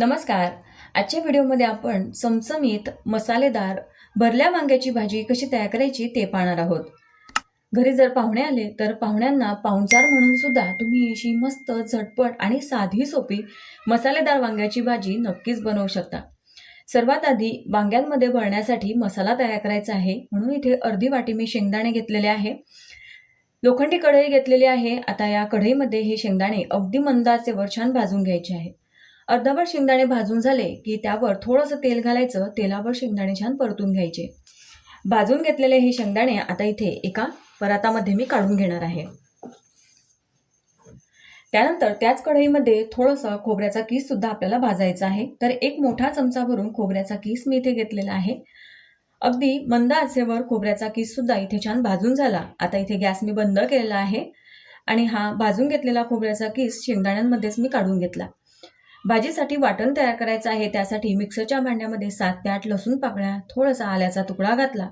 नमस्कार. आजच्या व्हिडिओमध्ये आपण चमचमीत मसालेदार भरल्या वांग्याची भाजी कशी तयार करायची ते पाहणार आहोत. घरी जर पाहुणे आले तर पाहुण्यांना पाहुणचार म्हणून सुद्धा तुम्ही अशी मस्त झटपट आणि साधी सोपी मसालेदार वांग्याची भाजी नक्कीच बनवू शकता. सर्वात आधी वांग्यांमध्ये भरण्यासाठी मसाला तयार करायचा आहे. म्हणून इथे अर्धी वाटी मी शेंगदाणे घेतलेले आहे. लोखंडी कढई घेतलेली आहे. आता या कढईमध्ये हे शेंगदाणे अगदी मंद आचेवर छान भाजून घ्यायचे आहे. अर्धावर शेंगदाणे भाजून झाले की त्यावर थोडंसं तेल घालायचं तेलावर शेंगदाणे छान परतून घ्यायचे. भाजून घेतलेले हे शेंगदाणे आता इथे एका परातामध्ये मी काढून घेणार आहे. त्यानंतर त्याच कढईमध्ये थोडंसं खोबऱ्याचा किस सुद्धा आपल्याला भाजायचा आहे. तर एक मोठा चमचा भरून खोबऱ्याचा किस मी इथे घेतलेला आहे. अगदी मंद आचेवर खोबऱ्याचा किस सुद्धा इथे छान भाजून झाला. आता इथे गॅस मी बंद केलेला आहे आणि हा भाजून घेतलेला खोबऱ्याचा किस शेंगदाण्यांमध्येच मी काढून घेतला. भाजीसाठी वाटण तयार करायचं आहे त्यासाठी मिक्सरच्या भांड्यामध्ये सात ते आठ लसूण पाकळ्या थोडासा आल्याचा तुकडा घातला.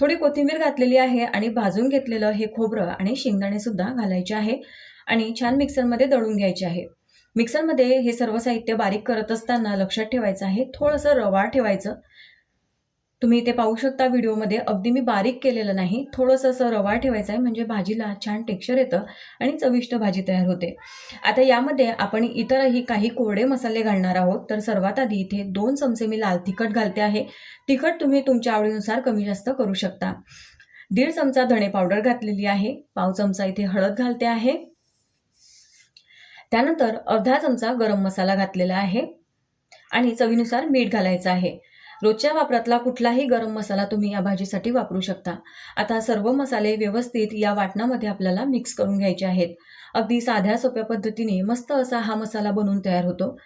थोडी कोथिंबीर घातलेली आहे आणि भाजून घेतलेलं हे खोबरं आणि शेंगदाणे सुद्धा घालायचे आहे आणि छान मिक्सरमध्ये दळून घ्यायचे आहे. मिक्सरमध्ये हे सर्व साहित्य बारीक करत असताना लक्षात ठेवायचं आहे थोडंसं रवा ठेवायचं. तुम्ही इथे पाहू शकता व्हिडिओमध्ये. अगदी मी बारीक केलेलं नाही. थोडंसं असं रवा ठेवायचं आहे. म्हणजे भाजीला छान टेक्स्चर येतं आणि चविष्ट भाजी तयार होते. आता यामध्ये आपण इतरही काही कोरडे मसाले घालणार आहोत. तर सर्वात आधी इथे दोन चमचे मी लाल तिखट घालते आहे. तिखट तुम्ही तुमच्या आवडीनुसार कमी जास्त करू शकता. दीड चमचा धणे पावडर घातलेली आहे. पाव चमचा इथे हळद घालते आहे. त्यानंतर अर्धा चमचा गरम मसाला घातलेला आहे. आणि चवीनुसार मीठ घालायचं आहे. रोजच्या वापरातला कुठलाही गरम मसाला तुम्ही या भाजीसाठी वापरू शकता. आता सर्व मसाले व्यवस्थित या वाटणामध्ये आपल्याला मिक्स करून घ्यायचे आहेत. अगदी साध्या सोप्या पद्धतीने मस्त असा हा मसाला बनवून तयार होतो.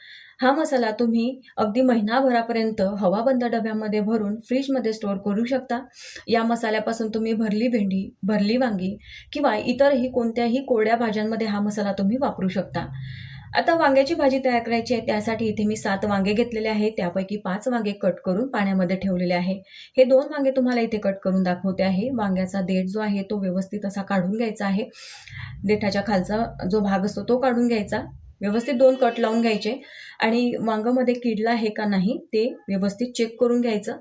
हा मसाला तुम्ही अगदी महिनाभरापर्यंत हवाबंद डब्यामध्ये भरून फ्रीजमध्ये स्टोअर करू शकता. या मसाल्यापासून तुम्ही भरली भेंडी भरली वांगी किंवा इतरही कोणत्याही कोरड्या भाज्यांमध्ये हा मसाला तुम्ही वापरू शकता. आता वांग्याची भाजी तयार करायची आहे त्यासाठी इथे मी सात वांगे घेतलेले आहे त्यापैकी पाच वांगे कट करून पाण्यामध्ये ठेवलेले आहे. हे दोन वांगे तुम्हाला इथे कट करून दाखवते आहे. वांग्याचा देठ जो आहे तो व्यवस्थित असा काढून घ्यायचा आहे. देठाच्या खालचा जो भाग असतो तो काढून घ्यायचा. व्यवस्थित दोन कट लावून घ्यायचे. आणि वांगामध्ये किडला आहे का नाही ते व्यवस्थित चेक करून घ्यायचं.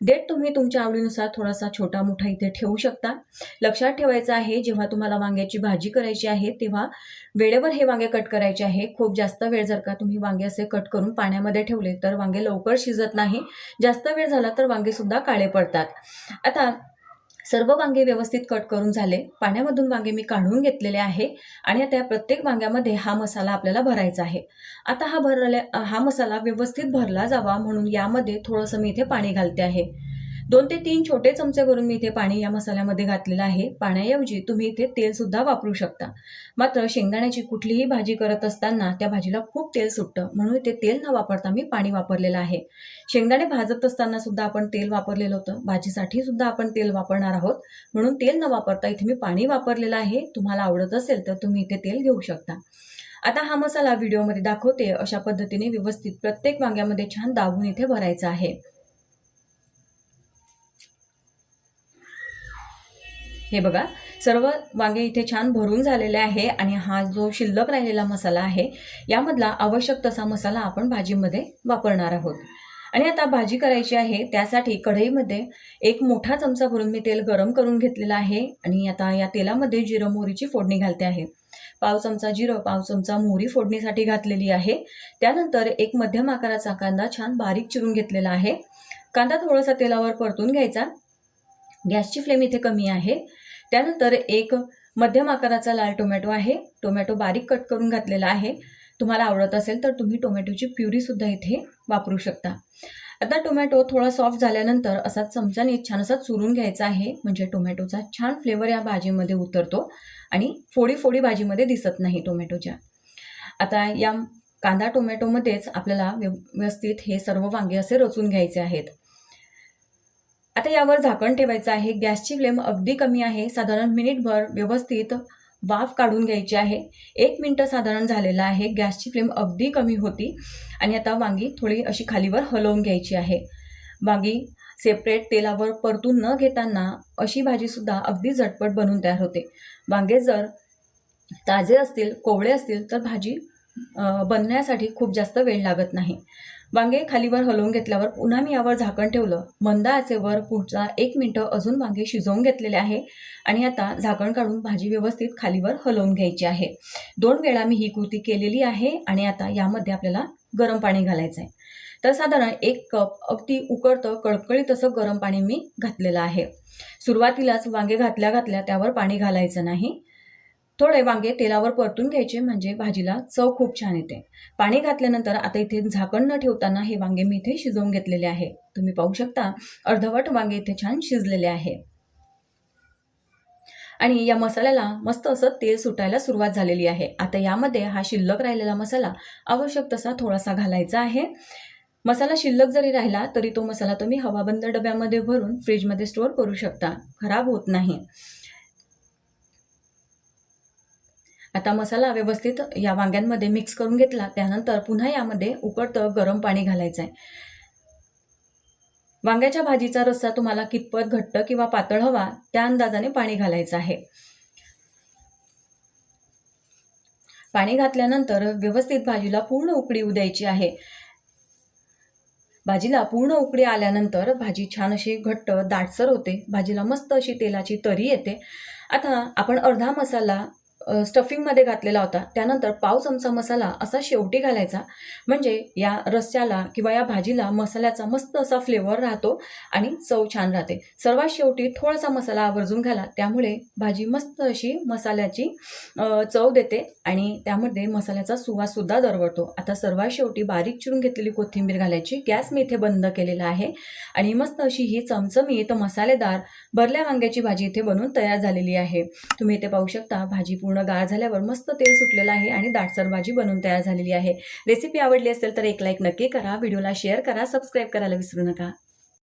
डेट तुम्ही तुमच्या आवडीनुसार थोडासा छोटा मोठा इथे ठेवू शकता. लक्षात ठेवायचं आहे जेव्हा तुम्हाला वांग्याची भाजी करायची आहे तेव्हा वेळेवर हे वांगे कट करायचे आहे. खूप जास्त वेळ जर का तुम्ही वांगे असे कट करून पाण्यामध्ये ठेवले तर वांगे लवकर शिजत नाही. जास्त वेळ झाला तर वांगेसुद्धा काळे पडतात. आता सर्व वांगे व्यवस्थित कट करून झाले. पाण्यामधून वांगे मी काढून घेतलेले आहे आणि आता या प्रत्येक वांग्यामध्ये हा मसाला आपल्याला भरायचा आहे. आता हा भरल्या हा मसाला व्यवस्थित भरला जावा म्हणून यामध्ये थोडंसं मी इथे पाणी घालते आहे. दोन ते तीन छोटे चमचे करून मी इथे पाणी या मसाल्यामध्ये घातलेलं आहे. पाण्याऐवजी तुम्ही इथे तेलसुद्धा वापरू शकता. मात्र शेंगदाण्याची कुठलीही भाजी करत असताना त्या भाजीला खूप तेल सुटतं. म्हणून इथे तेल न वापरता मी पाणी वापरलेलं आहे. शेंगदाणे भाजत असताना सुद्धा आपण तेल वापरलेलं होतं. भाजीसाठी सुद्धा आपण तेल वापरणार आहोत. म्हणून तेल न वापरता इथे मी पाणी वापरलेलं आहे. तुम्हाला आवडत असेल तर तुम्ही इथे तेल घेऊ शकता. आता हा मसाला व्हिडिओमध्ये दाखवते. अशा पद्धतीने व्यवस्थित प्रत्येक वांग्यामध्ये छान दाबून इथे भरायचा आहे. हे बघा सर्व वांगे इथे छान भरून झालेले आहे आणि हा जो शिल्लक राहिलेला मसाला आहे यामधला आवश्यक तसा मसाला आपण भाजीमध्ये वापरणार आहोत. आणि आता भाजी करायची आहे त्यासाठी कढईमध्ये एक मोठा चमचा भरून मी तेल गरम करून घेतलेलं आहे आणि आता या तेलामध्ये जिरं मोहरीची फोडणी घालते आहे. पाव चमचा जिरं पाव चमचा मोहरी फोडणीसाठी घातलेली आहे. त्यानंतर एक मध्यम आकाराचा कांदा छान बारीक चिरून घेतलेला आहे. कांदा थोडासा तेलावर परतून घ्यायचा. गॅसची फ्लेम इथे कमी आहे. त्यानंतर एक मध्यम आकाराचा लाल टोमॅटो आहे. टोमॅटो बारीक कट करून घातलेला आहे. तुम्हाला आवडत असेल तर तुम्ही टोमॅटोची प्युरीसुद्धा इथे वापरू शकता. आता टोमॅटो थोडा सॉफ्ट झाल्यानंतर असा चमचाने छान असा चुरून घ्यायचा आहे. म्हणजे टोमॅटोचा छान फ्लेवर या भाजीमध्ये उतरतो आणि फोडी फोडी भाजीमध्ये दिसत नाही टोमॅटोच्या. आता या कांदा टोमॅटोमध्येच आपल्याला व्यवस्थित हे सर्व वांगे असे रचून घ्यायचे आहेत. आता यावर झाकण ठेवायचं आहे. गॅसची फ्लेम अगदी कमी आहे. साधारण मिनिटभर व्यवस्थित वाफ काढून घ्यायची आहे. एक मिनटं साधारण झालेलं आहे. गॅसची फ्लेम अगदी कमी होती आणि आता वांगी थोडी अशी खालीवर हलवून घ्यायची आहे. वांगी सेपरेट तेलावर परतून न घेताना अशी भाजीसुद्धा अगदी झटपट बनवून तयार होते. वांगे जर ताजे असतील कोवळे असतील तर भाजी बनण्यासाठी खूप जास्त वेळ लागत नाही. वांगे खालीवर हलवून घेतल्यावर पुन्हा मी यावर झाकण ठेवलं. मंद आचेवर पुढचा एक मिनटं अजून वांगे शिजवून घेतलेले आहे आणि आता झाकण काढून भाजी व्यवस्थित खालीवर हलवून घ्यायची आहे. दोन वेळा मी ही कृती केलेली आहे आणि आता यामध्ये आपल्याला गरम पाणी घालायचं आहे. तर साधारण एक कप अगदी उकळतं कळकळीत असं गरम पाणी मी घातलेलं आहे. सुरुवातीलाच वांगे घातल्या घातल्या त्यावर पाणी घालायचं नाही. थोडे वांगे तेलावर परतून घ्यायचे म्हणजे भाजीला चव खूप छान येते. पाणी घातल्यानंतर आता इथे झाकण न ठेवताना हे वांगे मी इथे शिजवून घेतलेले आहे. तुम्ही पाहू शकता अर्धवट वांगे इथे छान शिजलेले आहे. आणि या मसाल्याला मस्त असं तेल सुटायला सुरुवात झालेली आहे. आता यामध्ये हा शिल्लक राहिलेला मसाला आवश्यक तसा थोडासा घालायचा आहे. मसाला शिल्लक जरी राहिला तरी तो मसाला तुम्ही हवाबंद डब्यामध्ये भरून फ्रीजमध्ये स्टोअर करू शकता. खराब होत नाही. आता मसाला व्यवस्थित या वांग्यांमध्ये मिक्स करून घेतला. त्यानंतर पुन्हा यामध्ये उकळतं गरम पाणी घालायचं आहे वांग्याच्या भाजीचा रस्सा तुम्हाला कितपत घट्ट किंवा पातळ हवा त्या अंदाजाने पाणी घालायचं आहे. पाणी घातल्यानंतर व्यवस्थित भाजीला पूर्ण उकळी उद्यायची द्यायची आहे. भाजीला पूर्ण उकळी आल्यानंतर भाजी छान अशी घट्ट दाटसर होते. भाजीला मस्त अशी तेलाची तरी येते. आता आपण अर्धा मसाला स्टफिंगमध्ये घातलेला होता. त्यानंतर पाव चमचा मसाला असा शेवटी घालायचा. म्हणजे या रस्स्याला किंवा या भाजीला मसाल्याचा मस्त असा फ्लेवर राहतो आणि चव छान राहते. सर्वात शेवटी थोडासा मसाला आवर्जून घाला. त्यामुळे भाजी मस्त अशी मसाल्याची चव देते आणि त्यामध्ये मसाल्याचा सुवाससुद्धा दरवळतो. आता सर्वात शेवटी बारीक चिरून घेतलेली कोथिंबीर घालायची. गॅस मी इथे बंद केलेला आहे आणि मस्त अशी ही चमचमीत मसालेदार भरल्या वांग्याची भाजी इथे बनवून तयार झालेली आहे. तुम्ही इथे पाहू शकता भाजी पूर्ण गाळ झाल्यावर मस्त तेल सुटलेलं आहे आणि दाटसर भाजी बनवून तयार झालेली आहे. रेसिपी आवडली असेल तर एक लाईक नक्की करा. व्हिडिओला शेअर करा. सबस्क्राईब करायला विसरू नका.